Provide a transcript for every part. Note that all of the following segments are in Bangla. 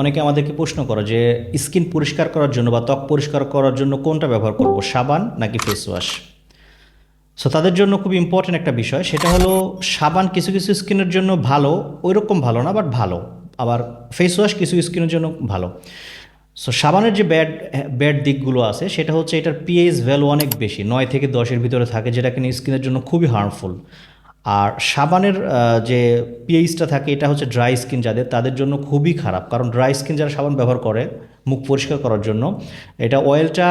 অনেকে আমাদেরকে প্রশ্ন করো যে, স্কিন পরিষ্কার করার জন্য বা ত্বক পরিষ্কার করার জন্য কোনটা ব্যবহার করব, সাবান নাকি ফেস ওয়াশ সো তাদের জন্য খুব ইম্পর্টেন্ট একটা বিষয়, সেটা হলো সাবান কিছু কিছু স্কিনের জন্য ভালো ওই রকম ভালো না বাট ভালো। আবার ফেস ওয়াশ কিছু স্কিনের জন্য ভালো। সো সাবানের যে ব্যাড ব্যাড দিকগুলো আছে, সেটা হচ্ছে এটার পিএইচ ভ্যালু অনেক বেশি, নয় থেকে দশের ভিতরে থাকে, যেটা কিনা স্কিনের জন্য খুবই হার্মফুল আর সাবানের যে পিএইচটা থাকে, এটা হচ্ছে ড্রাই স্কিন যাদের, তাদের জন্য খুবই খারাপ। কারণ ড্রাই স্কিন যারা সাবান ব্যবহার করে, মুখ পরিষ্কার করার জন্য, এটা অয়েলটা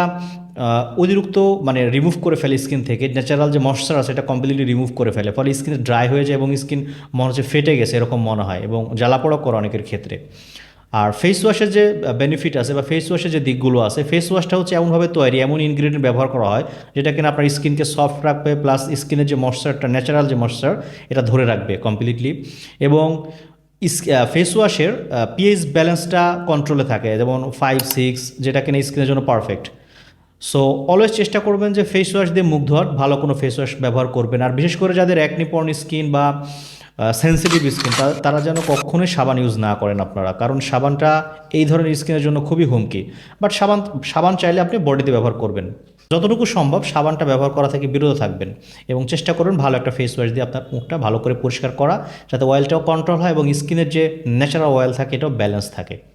অতিরিক্ত মানে রিমুভ করে ফেলে স্কিন থেকে। ন্যাচারাল যে ময়শ্চার আছে, এটা কমপ্লিটলি রিমুভ করে ফেলে। ফলে স্কিন ড্রাই হয়ে যায় এবং স্কিন মনে হচ্ছে ফেটে গেছে, এরকম মনে হয় এবং জ্বালাপোড়া করে অনেকের ক্ষেত্রে। আর ফেস ওয়াশের যে বেনিফিট আছে বা ফেস ওয়াশের যে দিকগুলো আছে ফেস ওয়াশটা হচ্ছে এমনভাবে তৈরি, এমন ইনগ্রিডিয়েন্ট ব্যবহার করা হয়, যেটা কিনা আপনার স্কিনকে সফট রাখবে প্লাস স্কিনের যে ময়শ্চারটা ন্যাচারাল যে ময়শ্চার এটা ধরে রাখবে কমপ্লিটলি এবং ফেস ওয়াশের পিএইচ ব্যালেন্সটা কন্ট্রোলে থাকে, যেমন ফাইভ সিক্স যেটা কিনা স্কিনের জন্য পারফেক্ট সো অলওয়েজ চেষ্টা করবেন যে ফেস ওয়াশ দিয়ে মুখ ধোয়ার, ভালো কোনো ফেস ওয়াশ ব্যবহার করবেন। আর বিশেষ করে যাদের অ্যাকনিপর্ন স্কিন বা সেন্সিটিভ স্কিন তারা যেন কখনোই সাবান ইউজ না করেন আপনারা। কারণ সাবানটা এই ধরনের স্কিনের জন্য খুবই হুমকি। বাট সাবান সাবান চাইলে আপনি বডিতে ব্যবহার করবেন। যতটুকু সম্ভব সাবানটা ব্যবহার করা থেকে বিরত থাকবেন এবং চেষ্টা করুন ভালো একটা ফেস ওয়াশ দিয়ে আপনার মুখটা ভালো করে পরিষ্কার করা, যাতে অয়েলটাও কন্ট্রোল হয় এবং স্কিনের যে ন্যাচারাল অয়েল থাকে, এটাও ব্যালেন্স থাকে।